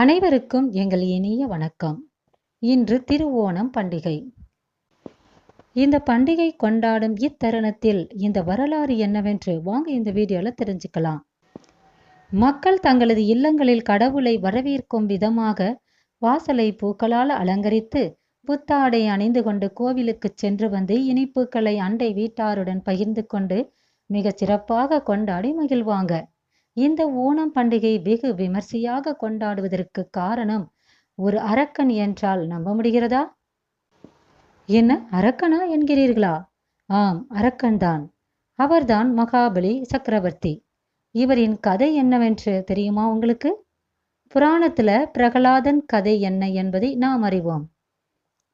அனைவருக்கும் எங்கள் இனிய வணக்கம். இன்று திருவோணம் பண்டிகை. இந்த பண்டிகை கொண்டாடும் இத்தருணத்தில் இந்த வரலாறு என்னவென்று வாங்க இந்த வீடியோவில் தெரிஞ்சுக்கலாம். மக்கள் தங்களது இல்லங்களில் கடவுளை வரவேற்கும் விதமாக வாசலை பூக்களால் அலங்கரித்து புத்தாடை அணிந்து கொண்டு கோவிலுக்கு சென்று வந்து இனிப்புகளை அண்டை வீட்டாருடன் பகிர்ந்து கொண்டு மிக சிறப்பாக கொண்டாடி மகிழ்வாங்க. இந்த ஓணம் பண்டிகை வெகு விமர்சையாக கொண்டாடுவதற்கு காரணம் ஒரு அரக்கன் என்றால் நம்ப முடிகிறதா? என்ன அரக்கனா என்கிறீர்களா? ஆம் அரக்கன்தான் அவர்தான் மகாபலி சக்கரவர்த்தி. இவரின் கதை என்னவென்று தெரியுமா உங்களுக்கு? புராணத்துல பிரகலாதன் கதை என்ன என்பதை நாம் அறிவோம்.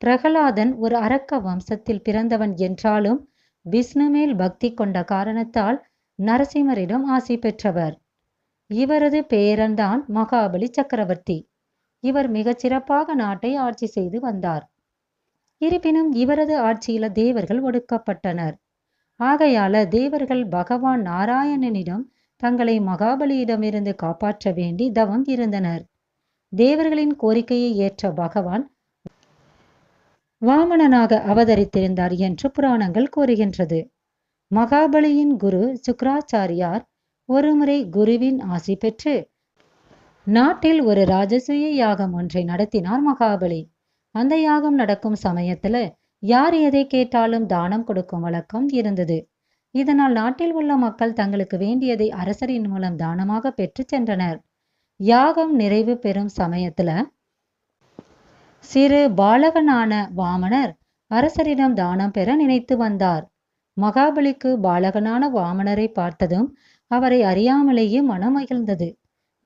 பிரகலாதன் ஒரு அரக்க வம்சத்தில் பிறந்தவன் என்றாலும் விஷ்ணு மேல் பக்தி கொண்ட காரணத்தால் நரசிம்மரிடம் ஆசை பெற்றவர். இவரது பேரன்தான் மகாபலி சக்கரவர்த்தி. இவர் மிகச் சிறப்பாக நாட்டை ஆட்சி செய்து வந்தார். இருப்பினும் இவரது ஆட்சியில தேவர்கள் ஒடுக்கப்பட்டனர். ஆகையால தேவர்கள் பகவான் நாராயணனிடம் தங்களை மகாபலியிடமிருந்து காப்பாற்ற வேண்டி தவம் இருந்தனர். தேவர்களின் கோரிக்கையை ஏற்ற பகவான் வாமனனாக அவதரித்திருந்தார் என்று புராணங்கள் கூறுகின்றது. மகாபலியின் குரு சுக்ராச்சாரியார் ஒருமுறை குருவின் ஆசி பெற்று நாட்டில் ஒரு ராஜசூய யாகம் ஒன்றை நடத்தினார் மகாபலி. அந்த யாகம் நடக்கும் சமயத்துல யார் எதை கேட்டாலும் தானம் கொடுக்கும் வழக்கம் இருந்தது. இதனால் நாட்டில் உள்ள மக்கள் தங்களுக்கு வேண்டியதை அரசரின் மூலம் தானமாக பெற்று சென்றனர். யாகம் நிறைவு பெறும் சமயத்துல சிறு பாலகனான வாமனர் அரசரிடம் தானம் பெற நினைத்து வந்தார். மகாபலிக்கு பாலகனான வாமனரை பார்த்ததும் அவரை அறியாமலேயே மனம் மகிழ்ந்தது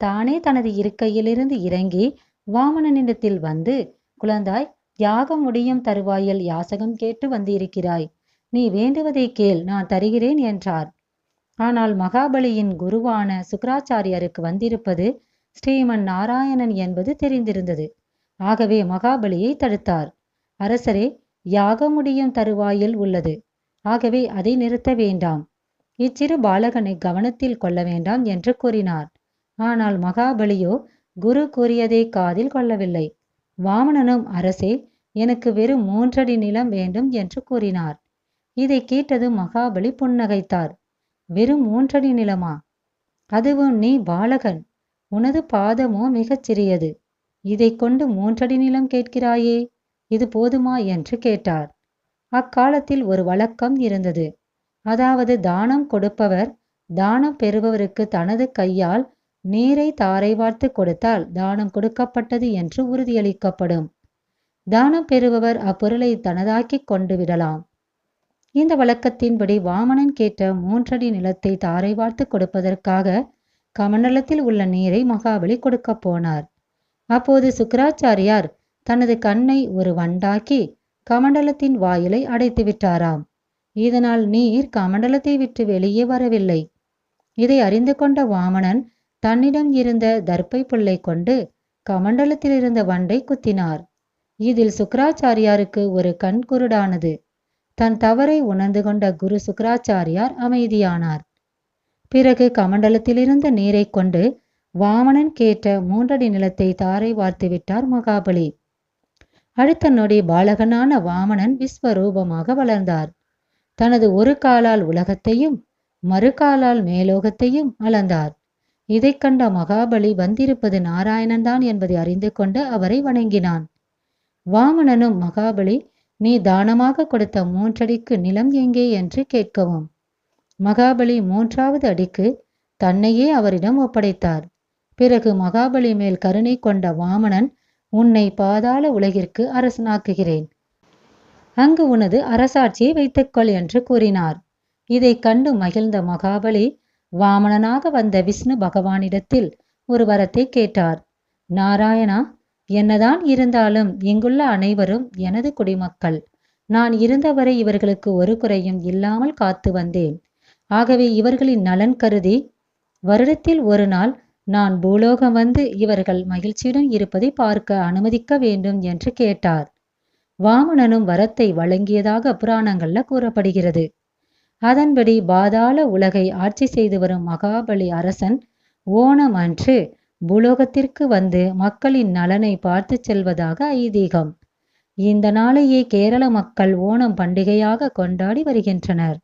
தானே தனது இருக்கையிலிருந்து இறங்கி வாமனனிடத்தில் வந்து குழந்தாய் யாகம் முடியும் தருவாயில் யாசகம் கேட்டு வந்திருக்கிறாய். நீ வேண்டுவதை கேள் நான் தருகிறேன் என்றார். ஆனால் மகாபலியின் குருவான சுக்கராச்சாரியருக்கு வந்திருப்பது ஸ்ரீமன் நாராயணன் என்பது தெரிந்திருந்தது. ஆகவே மகாபலியை தடுத்தார். அரசரே யாகம் முடியும் தருவாயில் உள்ளது. ஆகவே அதை நிறுத்த வேண்டாம். இச்சிறு பாலகனை கவனத்தில் கொள்ள வேண்டாம் என்று கூறினார். ஆனால் மகாபலியோ குரு கூறியதை காதில் கொள்ளவில்லை. வாமனனும் அரசே எனக்கு வெறும் மூன்றடி நிலம் வேண்டும் என்று கூறினார். இதை கேட்டது மகாபலி புன்னகைத்தார். வெறும் மூன்றடி நிலமா? அதுவும் நீ பாலகன். உனது பாதமோ மிகச் சிறியது. இதை கொண்டு மூன்றடி நிலம் கேட்கிறாயே? இது போதுமா? என்று கேட்டார். அக்காலத்தில் ஒரு வழக்கம் இருந்தது. அதாவது தானம் கொடுப்பவர் தானம் பெறுபவருக்கு தனது கையால் நீரை தாரை வார்த்து கொடுத்தால் தானம் கொடுக்கப்பட்டது என்று உறுதியளிக்கப்படும். தானம் பெறுபவர் அப்பொருளை தனதாக்கி கொண்டு விடலாம். இந்த வழக்கத்தின்படி வாமனன் கேட்ட மூன்றடி நிலத்தை தாரை வார்த்து கொடுப்பதற்காக கமண்டலத்தில் உள்ள நீரை மகாபலி கொடுக்க போனார். அப்போது சுக்கராச்சாரியார் தனது கண்ணை ஒரு வண்டாக்கி கமண்டலத்தின் வாயிலை அடைத்து விட்டாராம் இதனால் நீர் கமண்டலத்தை விட்டு வெளியே வரவில்லை. இதை அறிந்து கொண்ட வாமனன் தன்னிடம் இருந்த தர்ப்பை புல்லை கொண்டு கமண்டலத்தில் இருந்த வண்டை குத்தினார். இதில் சுக்கராச்சாரியாருக்கு ஒரு கண் குருடானது. தன் தவறை உணர்ந்து கொண்ட குரு சுக்கராச்சாரியார் அமைதியானார். பிறகு கமண்டலத்திலிருந்த நீரை கொண்டு வாமனன் கேட்ட மூன்றடி நிலத்தை தாரை வார்த்து விட்டார் மகாபலி. அடுத்த நொடி பாலகனான வாமனன் விஸ்வரூபமாக வளர்ந்தார். தனது ஒரு காலால் உலகத்தையும் மறுகாலால் மேலோகத்தையும் அளந்தார். இதை கண்ட மகாபலி வந்திருப்பது நாராயணன்தான் என்பதை அறிந்து கொண்டு அவரை வணங்கினான். வாமனனும் மகாபலி நீ தானமாக கொடுத்த மூன்றடிக்கு நிலம் எங்கே? என்று கேட்கவும் மகாபலி மூன்றாவது அடிக்கு தன்னையே அவரிடம் ஒப்படைத்தார். பிறகு மகாபலி மேல் கருணை கொண்ட வாமனன் உன்னை பாதாள உலகிற்கு அரசனாக்குகிறேன். அங்கு உனது அரசாட்சியை வைத்துக்கொள் என்று கூறினார். இதை கண்டு மகிழ்ந்த மகாபலி வாமனனாக வந்த விஷ்ணு பகவானிடத்தில் ஒரு வரத்தை கேட்டார். நாராயணா என்னதான் இருந்தாலும் இங்குள்ள அனைவரும் எனது குடிமக்கள். நான் இருந்தவரை இவர்களுக்கு ஒரு குறையும் இல்லாமல் காத்து வந்தேன். ஆகவே இவர்களின் நலன் கருதி வருடத்தில் ஒரு நாள் நான் பூலோகம் வந்து இவர்கள் மகிழ்ச்சியுடன் இருப்பதை பார்க்க அனுமதிக்க வேண்டும் என்று கேட்டார். வாமணனும் வரத்தை வழங்கியதாக புராணங்கள்ல கூறப்படுகிறது. அதன்படி பாதாள உலகை ஆட்சி செய்து வரும் மகாபலி அரசன் ஓணம் அன்று பூலோகத்திற்கு வந்து மக்களின் நலனை பார்த்துச் செல்வதாக ஐதீகம். இந்த நாளையே கேரள மக்கள் ஓணம் பண்டிகையாக கொண்டாடி வருகின்றனர்.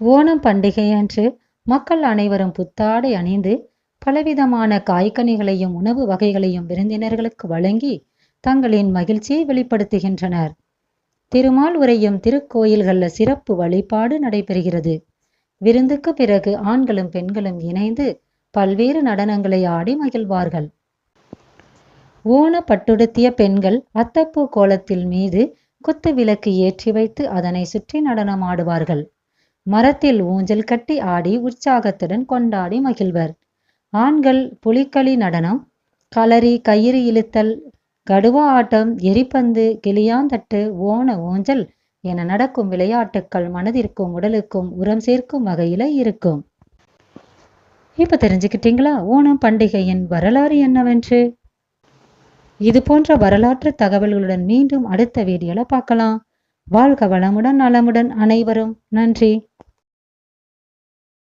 ஓணம் பண்டிகையன்று மக்கள் அனைவரும் புத்தாடை அணிந்து பலவிதமான காய்கனிகளையும் உணவு வகைகளையும் விருந்தினர்களுக்கு வழங்கி தங்களின் மகிழ்ச்சியை வெளிப்படுத்துகின்றனர். திருமால் உரையும் திருக்கோயில்களில் சிறப்பு வழிபாடு நடைபெறுகிறது. விருந்துக்கு பிறகு ஆண்களும் பெண்களும் இணைந்து பல்வேறு நடனங்களை ஆடி மகிழ்வார்கள். ஓண பட்டுடுத்திய பெண்கள் அத்தப்பூ கோலத்தில் மீது குத்து விளக்கு ஏற்றி வைத்து அதனை சுற்றி நடனமாடுவார்கள். மரத்தில் ஊஞ்சல் கட்டி ஆடி உற்சாகத்துடன் கொண்டாடி மகிழ்வர். ஆண்கள் புலிக்களி நடனம் களரி கயிறு இழுத்தல் கடுவா ஆட்டம் எரிப்பந்து கிளியாந்தட்டு ஓண ஊஞ்சல் என நடக்கும் விளையாட்டுக்கள் மனதிற்கும் உடலுக்கும் உரம் சேர்க்கும் வகையில இருக்கும். இப்ப தெரிஞ்சுக்கிட்டீங்களா? ஓணம் பண்டிகையின் வரலாறு என்னவென்று? இது போன்ற வரலாற்று தகவல்களுடன் மீண்டும் அடுத்த வீடியோல பார்க்கலாம். வாழ்க வளமுடன் நலமுடன் அனைவரும். நன்றி.